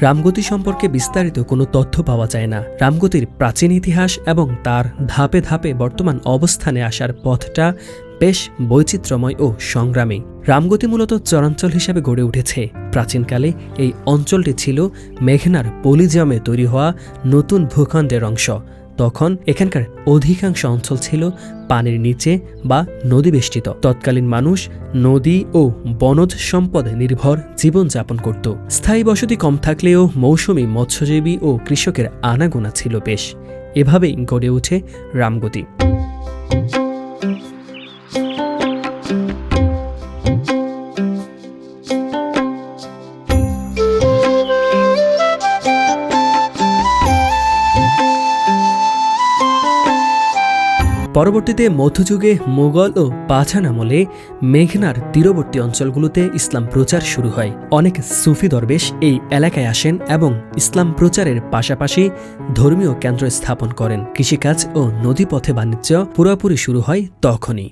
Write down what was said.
রামগতি সম্পর্কে বিস্তারিত কোনো তথ্য পাওয়া যায় না। রামগতির প্রাচীন ইতিহাস এবং তার ধাপে ধাপে বর্তমান অবস্থানে আসার পথটা বেশ বৈচিত্র্যময় ও সংগ্রামী। রামগতি মূলত চরাঞ্চল হিসেবে গড়ে উঠেছে। প্রাচীনকালে এই অঞ্চলটি ছিল মেঘনার পলিজিয়ামে তৈরি হওয়া নতুন ভূখণ্ডের অংশ। তখন এখানকার অধিকাংশ অঞ্চল ছিল পানির নিচে বা নদীবেষ্টিত তৎকালীন মানুষ নদী ও বনজ সম্পদে নির্ভর জীবনযাপন করত। স্থায়ী বসতি কম থাকলেও মৌসুমি মৎস্যজীবী ও কৃষকের আনাগোনা ছিল বেশ। এভাবেই গড়ে ওঠে রামগতি। পরবর্তীতে মধ্যযুগে মোগল ও পাছান আমলে মেঘনার তীরবর্তী অঞ্চলগুলোতে ইসলাম প্রচার শুরু হয়। অনেক সুফি দরবেশ এই এলাকায় আসেন এবং ইসলাম প্রচারের পাশাপাশি ধর্মীয় কেন্দ্র স্থাপন করেন। কৃষিকাজ ও নদীপথে বাণিজ্য পুরোপুরি শুরু হয় তখনই।